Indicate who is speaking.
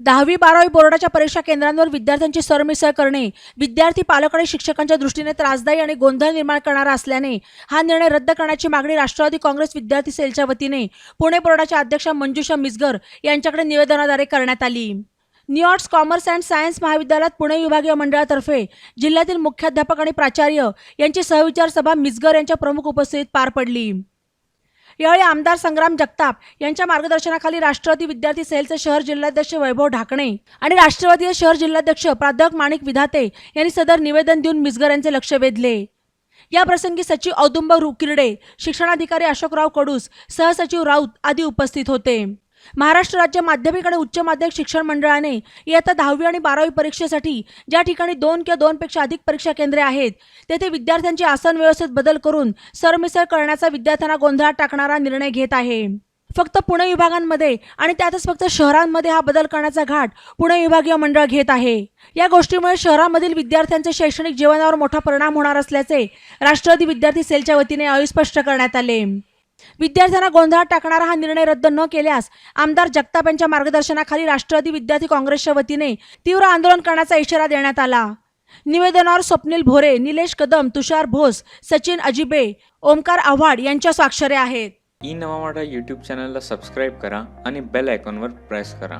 Speaker 1: दहावी बारावी बोर्डाच्या परीक्षा केंद्रांवर विद्यार्थ्यांची सरमिसळ करणे. विद्यार्थी पालक आणि शिक्षकांच्या दृष्टीने त्रासदायी आणि गोंधळ निर्माण करणारा असल्याने हा निर्णय रद्द करण्याची मागणी राष्ट्रवादी काँग्रेस विद्यार्थी सेलच्या वतीने पुणे बोर्डाच्या अध्यक्षा मंजुषा मिसगर यांच्याकडे निवेदनाद्वारे करण्यात आली. न्यूयॉर्क्स कॉमर्स अँड सायन्स महाविद्यालयात पुणे विभागीय मंडळातर्फे जिल्ह्यातील मुख्याध्यापक आणि प्राचार्य यांची सहविचार सभा मिसगर यांच्या प्रमुख उपस्थितीत पार पडली. यावेळी आमदार संग्राम जगताप यांच्या मार्गदर्शनाखाली राष्ट्रवादी विद्यार्थी सेलचे शहर जिल्हाध्यक्ष वैभव ढाकणे आणि राष्ट्रवादी शहर जिल्हाध्यक्ष प्राध्यापक माणिक विधाते यांनी सदर निवेदन देऊन मिसगर यांचे लक्ष वेधले. या प्रसंगी सचिव औदुंब रुकिर्डे शिक्षणाधिकारी अशोकराव कडूस सहसचिव राऊत आदी उपस्थित होते. महाराष्ट्र राज्य माध्यमिक आणि उच्च माध्यमिक शिक्षण मंडळाने इयत्ता दहावी आणि बारावी परीक्षेसाठी ज्या ठिकाणी दोन किंवा दोनपेक्षा अधिक परीक्षा केंद्रे आहेत तेथे विद्यार्थ्यांची आसन व्यवस्थेत बदल करून सरमिसळ करण्याचा विद्यार्थ्यांना गोंधळात टाकणारा निर्णय घेत आहे. फक्त पुणे विभागांमध्ये आणि त्यातच फक्त शहरांमध्ये हा बदल करण्याचा घाट पुणे विभागीय मंडळ घेत आहे. या गोष्टीमुळे शहरामधील विद्यार्थ्यांचे शैक्षणिक जीवनावर मोठा परिणाम होणार असल्याचे राष्ट्रवादी विद्यार्थी सेलच्या वतीने अविस्पष्ट करण्यात आले. विद्यार्थ्यांना गोंधळात टाकणारा हा निर्णय रद्द न केल्यास आमदार जगताप यांच्या मार्गदर्शनाखाली राष्ट्रवादी विद्यार्थी काँग्रेसच्या वतीने तीव्र आंदोलन करण्याचा इशारा देण्यात आला. निवेदनावर स्वप्नील भोरे निलेश कदम तुषार भोस सचिन अजिबे ओमकार आव्हाड यांच्या स्वाक्षरे आहेत.
Speaker 2: ई नवा यूट्यूब चॅनलला सबस्क्राईब करा आणि बेल आयकॉनवर प्रेस करा.